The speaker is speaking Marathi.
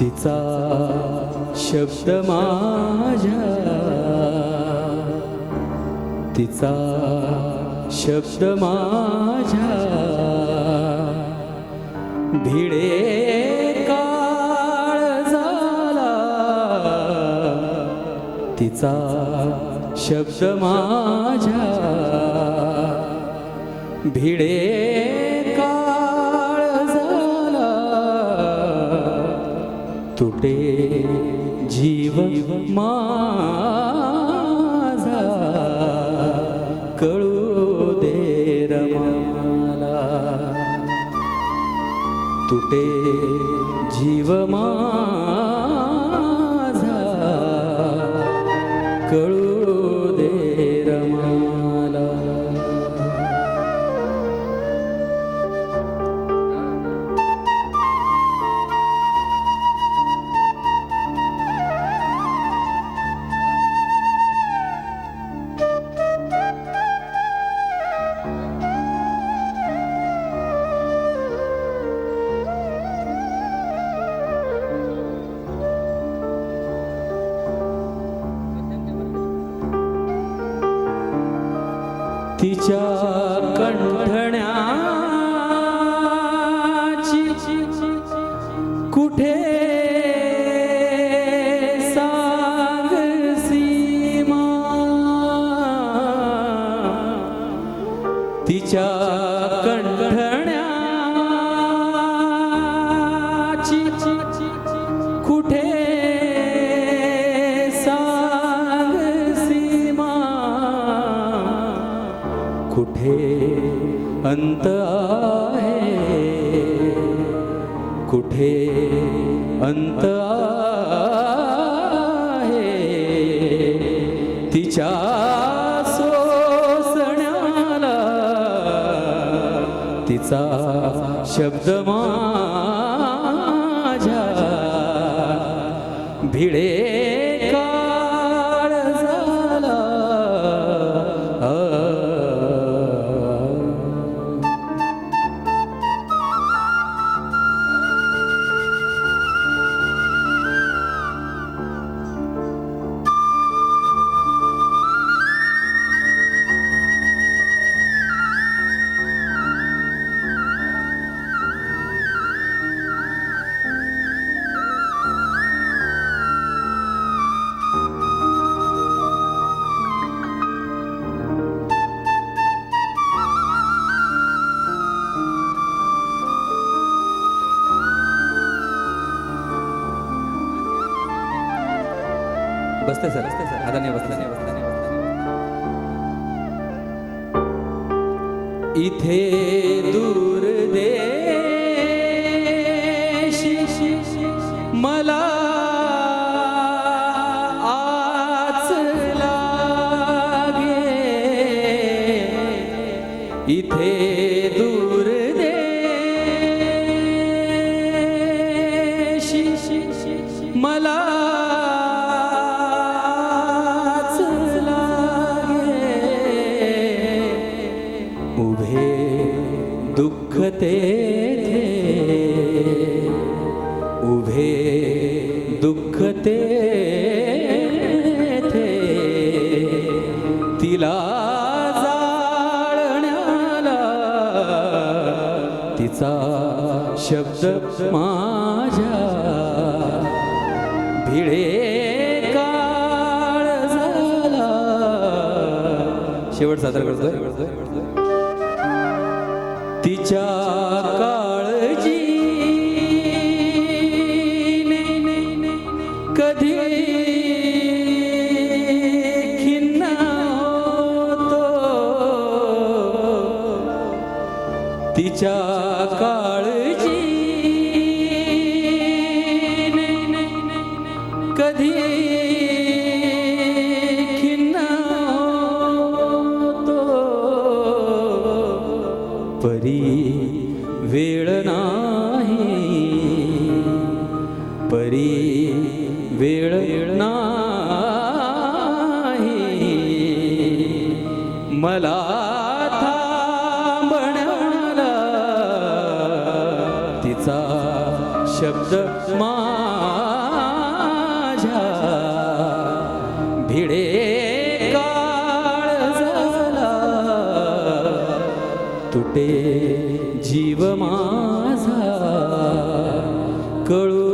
तिचा शब्द माझ्या. तिचा शब्द माझ्या. भिडे काळ झाला. तिचा शब्द माझ्या. भिडे तुटे जीव माझा. कळू दे रमाला. तुटे जीव मा तिच्या कंठण्याची कुठे सांग सीमा? तिच्या कंठण्या कुठे अंत आहे. कुठे अंत आहे? तिच्या सोसण्याला तिचा शब्द माझ्या भिडे बसते सर. बसते सर आता नाही बसते. नाही बसते नाही बसते इथे दूर दे मला आज लागे इथे दूर मला दुःख थे। उभे दुःख थे। तिला जाळण्याला तिचा शब्द माझ्या भिडे काळ झाला। शेवट सादर करतोय. तिच्या तिच्या काळजी. कधी खिन्न तो परी वेळ नाही. परी वेळ नाही. मला शब्द माझ्या भिडे काळ तुटे जीव माझा. कळू